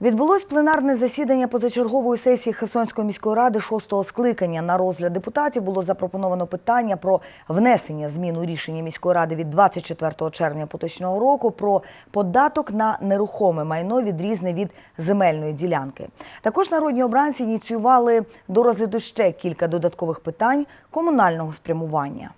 Відбулось пленарне засідання позачергової сесії Херсонської міської ради шостого скликання. На розгляд депутатів було запропоновано питання про внесення змін у рішення міської ради від 24 червня поточного року про податок на нерухоме майно відрізне від земельної ділянки. Також народні обранці ініціювали до розгляду ще кілька додаткових питань комунального спрямування.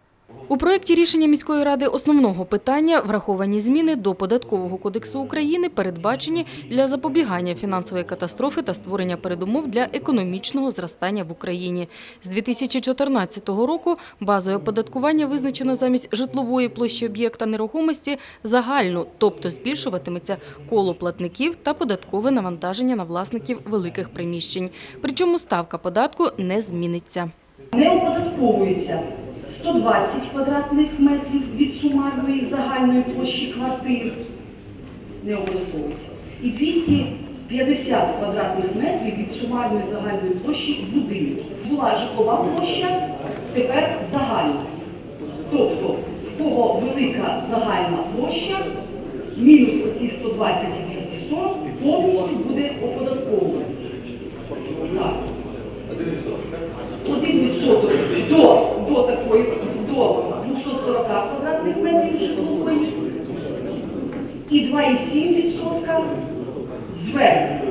У проєкті рішення міської ради основного питання враховані зміни до Податкового кодексу України, передбачені для запобігання фінансової катастрофи та створення передумов для економічного зростання в Україні. З 2014 року базове оподаткування визначено замість житлової площі об'єкта нерухомості загальну, тобто збільшуватиметься коло платників та податкове навантаження на власників великих приміщень. Причому ставка податку не зміниться. Не оподатковується 120 квадратних метрів від сумарної загальної площі квартир. Не оподатковується. І 250 квадратних метрів від сумарної загальної площі будинків. Була житлова площа, тепер загальна. Тобто, в кого велика загальна площа, мінус оці 120 і 240 повністю буде оподатковуватися. Один відсоток до, до такої, до 240 квадратних метрів житлової і 2,7% зверху.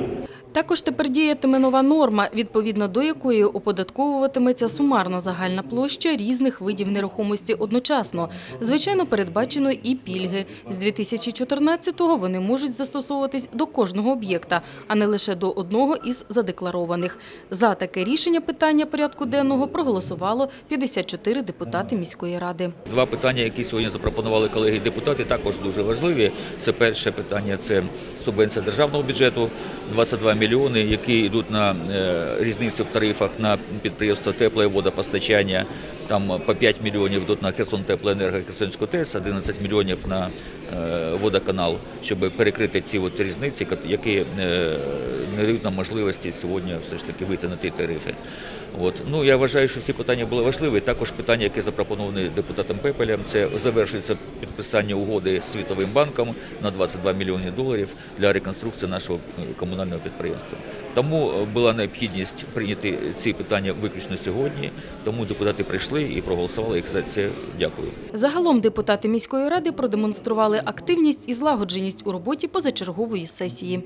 Також тепер діятиме нова норма, відповідно до якої оподатковуватиметься сумарна загальна площа різних видів нерухомості одночасно. Звичайно, передбачено і пільги. З 2014-го вони можуть застосовуватись до кожного об'єкта, а не лише до одного із задекларованих. За таке рішення питання порядку денного проголосувало 54 депутати міської ради. Два питання, які сьогодні запропонували колеги депутати, також дуже важливі. Це перше питання це субвенція державного бюджету 22 мільйони, які йдуть на е, різницю в тарифах на підприємства тепле і водопостачання. Там по 5 мільйонів йдуть на Херсон Теплоенерго Херсонську ТЕС, 11 мільйонів на е, водоканал, щоб перекрити ці от різниці, які е, не дають нам можливості сьогодні все ж таки вийти на ті тарифи. От. Ну, я вважаю, що ці питання були важливі. Також питання, яке запропоноване депутатом Пепелем, це завершується підписання угоди з Світовим банком на 22 мільйони доларів для реконструкції нашого е, комунального підприємства. Тому е, була необхідність прийняти ці питання виключно сьогодні. Тому депутати прийшли і проголосували. І за це дякую. Загалом депутати міської ради продемонстрували активність і злагодженість у роботі позачергової сесії.